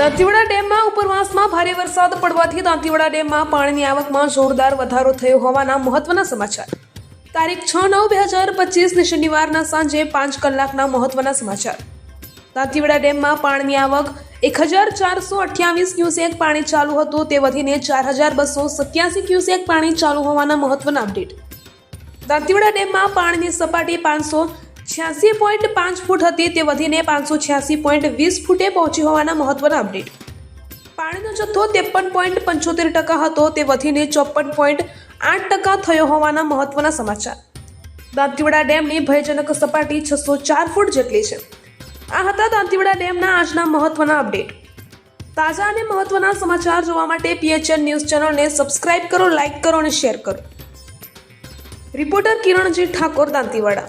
દાંતીવાડા ડેમમાં ઉપરવાસમાં ભારે વરસાદ પડવાથી દાંતીવાડા ડેમમાં પાણીની આવકમાં જોરદાર વધારો થયો હોવાના મહત્વના સમાચાર. તારીખ છ નવ બે હજાર પચીસને શનિવારના સાંજે પાંચ કલાકના મહત્વના સમાચાર. દાંતીવાડા ડેમમાં પાણીની આવક એક હજાર ચારસો અઠ્યાવીસ ક્યુસેક પાણી ચાલુ હતું, તે વધીને ચાર હજાર બસો સત્યાસી ક્યુસેક પાણી ચાલુ હોવાના મહત્વના અપડેટ. દાંતીવાડા ડેમમાં પાણીની સપાટી પાંચસો છ્યાસી પોઈન્ટ પાંચ ફૂટ હતી, તે વધીને પાંચસો છ્યાસી પોઈન્ટ વીસ ફૂટે પહોંચી હોવાના મહત્વના અપડેટ. પાણીનો જથ્થો ત્રેપન પોઈન્ટ પંચોતેર ટકા હતો, તે વધીને ચોપન પોઈન્ટ આઠ ટકા થયો હોવાના મહત્વના સમાચાર. દાંતીવાડા ડેમની ભયજનક સપાટી છસો ચાર ફૂટ જેટલી છે. આ હતા દાંતીવાડા ડેમના આજના મહત્વના અપડેટ. તાજા અને મહત્વના સમાચાર જોવા માટે પીએચએન ન્યૂઝ ચેનલને સબસ્ક્રાઇબ કરો, લાઇક કરો અને શેર કરો. રિપોર્ટર કિરણજી ઠાકોર, દાંતીવાડા.